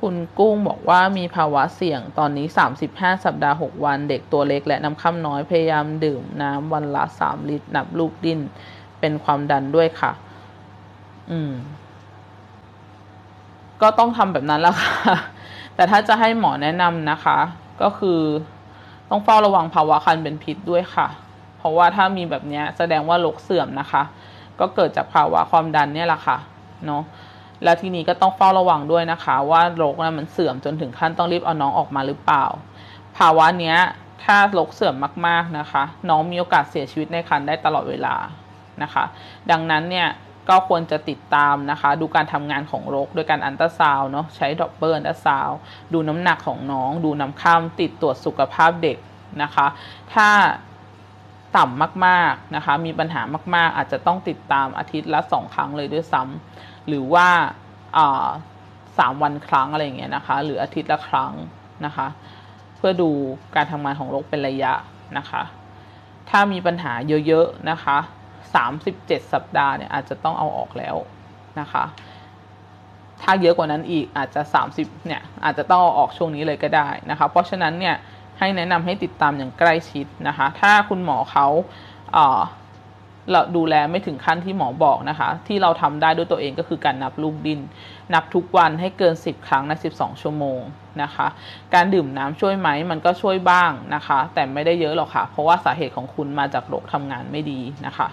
คุณกุ้งบอกว่ามีภาวะเสี่ยงตอนนี้ 35 สัปดาห์ 6 วัน เด็กตัวเล็กและน้ำค่ำน้อยพยายามดื่มน้ำวันละ 3 ลิตร นับลูกดิ้น เป็นความดันด้วยค่ะ อืม ก็ต้องทำแบบนั้นแหละค่ะ แต่ถ้าจะให้หมอแนะนำนะคะ ก็คือต้องเฝ้าระวังภาวะคันเป็นพิษด้วยค่ะ เพราะว่าถ้ามีแบบเนี้ยแสดงว่าโรคเสื่อมนะคะ ก็เกิดจากภาวะความดันเนี่ยแหละค่ะ เนาะ แล้วทีนี้ก็ต้องเฝ้าระวังด้วยนะคะ ว่าโรคนั้นมันเสื่อมจนถึงขั้นต้องรีบเอาน้องออกมาหรือเปล่า ภาวะเนี้ยถ้าโรคเสื่อมมากๆนะคะ น้องมีโอกาสเสียชีวิตในครรภ์ได้ตลอดเวลานะคะ ดังนั้นเนี่ยก็ควรจะติดตามนะคะ ดูการทำงานของโรคโดยการอันตราซาวเนาะใช้ดอปเปอร์อันตราซาวดูน้ำหนักของน้อง ดูน้ำข้ามติดตรวจสุขภาพเด็กนะคะ ถ้า ต่ำมากๆนะคะ มีปัญหามาก ๆ อาจจะต้องติดตามอาทิตย์ละสองครั้งเลยด้วยซ้ำหรือว่าสามวันครั้งอะไรอย่างเงี้ยนะคะ หรืออาทิตย์ละครั้งนะคะ เพื่อดูการทำงานของโรคเป็นระยะนะคะ ถ้ามีปัญหาเยอะ ๆ นะคะ 37 สัปดาห์เนี่ยอาจจะต้องเอาออกแล้วนะคะ ถ้าเยอะกว่านั้นอีกอาจจะ 30เนี่ยอาจจะต้องเอาออกช่วงนี้เลยก็ได้นะคะ เพราะฉะนั้นเนี่ย ให้แนะนำให้ติดตามอย่างใกล้ชิดนะคะ ถ้าคุณหมอเขาเราดูแลไม่ถึงขั้นที่หมอบอกนะคะ ที่เราทำได้ด้วยตัวเองก็คือการนับลูกดิน นับทุกวันให้เกิน 10 ครั้งใน 12 ชั่วโมงนะคะ การดื่มน้ำช่วยไหมมันก็ช่วยบ้างนะคะ แต่ไม่ได้เยอะหรอกค่ะ เพราะว่าสาเหตุของคุณมาจากโรคทำงานไม่ดีนะคะ